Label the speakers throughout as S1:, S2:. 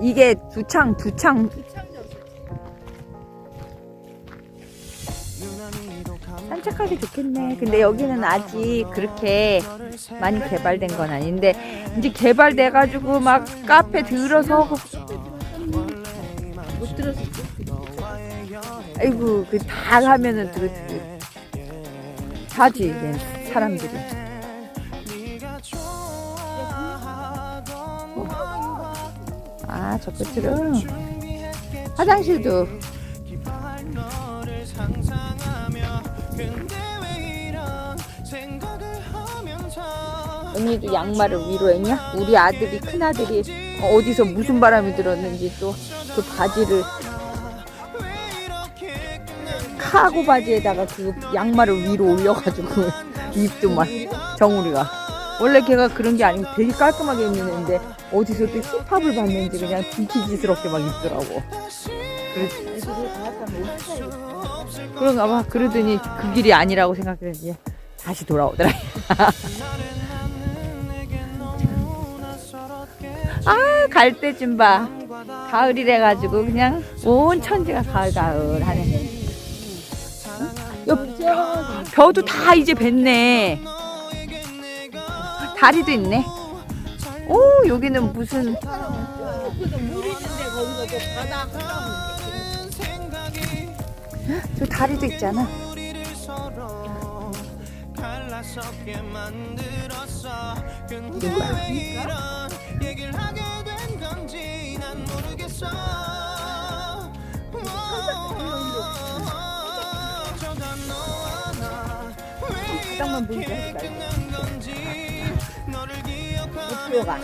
S1: 이게 두창 두창 산책하기 좋겠네. 근데 여기는 아직 그렇게 많이 개발된 건 아닌데 이제 개발돼 가지고 막 카페 들어서
S2: 못 들었어.
S1: 아이고 그다 가면은 그, 그 자지 사람들이. 아 저 끝으로 화장실도 언니도 양말을 위로 했냐? 우리 아들이 큰 아들이 어디서 무슨 바람이 들었는지 또 그 바지를 카고 바지에다가 그 양말을 위로 올려가지고 입도 막 정우리가 원래 걔가 그런 게 아니고 되게 깔끔하게 입는데 어디서 또 힙합을 봤는지 그냥 빈티지스럽게 막 입더라고. 그래, 그런가 봐. 그러더니 그 길이 아니라고 생각했더니 다시 돌아오더라. 아, 갈 때 좀 봐. 가을이래 가지고 그냥 온 천지가 가을 가을 하네. 여, 벼도 다 이제 뱄네. 다리도 있네. 오, 여기는 무슨 저 다리도 있잖아. 보이게 하지 말고. 못 들어가.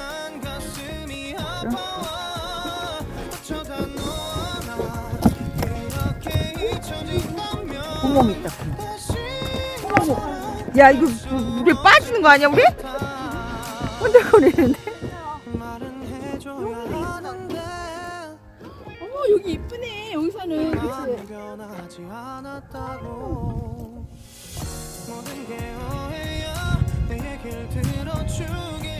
S1: 구멍 있다, 구멍. 야, 이거 물- 물에 빠지는 거 아니야, 우리? 혼들거리는데?
S2: 어머 여기 이쁘네 여기서는 그치?
S3: 않았다고 모든 게 오해야 내 얘길 들어주길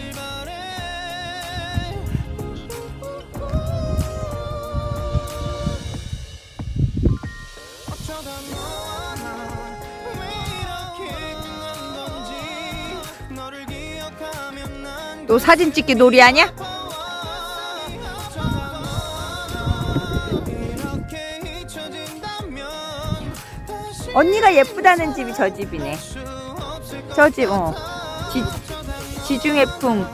S1: 또 사진 찍기 놀이
S3: 다시
S1: 언니가 예쁘다는 집이 저 집이네. 저 집, 어. 지, 지중해 풍.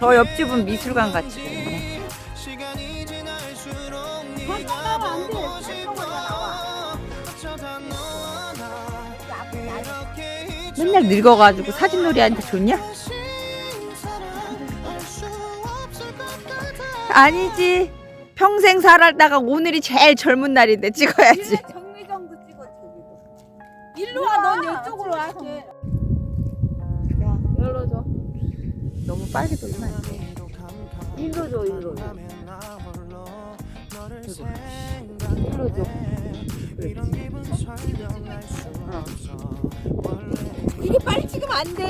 S1: 저 옆집은 미술관 같이 생겼네. 맨날 늙어가지고 사진 놀이한테 좋냐?
S3: 아
S1: 아니지. 평생 살다가 오늘이 제일 젊은 날인데 찍어야지.
S2: 정미정도 찍어 저기도 일로 와 넌 이쪽으로 와. 야 열어줘
S1: 너무 빨리 돌리면 안 돼.
S2: 일로 줘 일로 줘
S1: 일로 줘.
S3: 이런 기분 설명할 수 없어 원래
S1: 이게 빨리 찍으면 안 돼.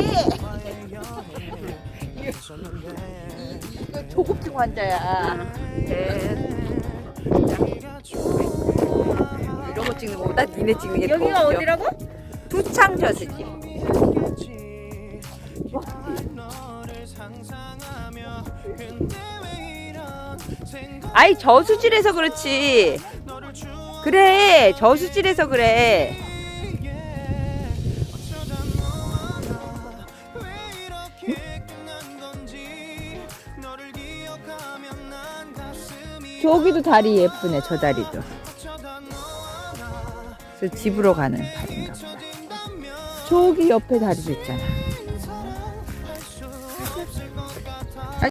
S1: 이거 조급증 환자야. 네. 이런 거 찍는 거보다 니네 찍는 게더
S2: 여기가
S1: 웃겨.
S2: 어디라고?
S1: 두창 저수지. 아이 저수지라서 그렇지. 그래 저수지라서 그래. 저기도 다리 예쁘네 저 다리도. 저 집으로 가는 다리인가 보다. 저기 옆에 다리도 있잖아.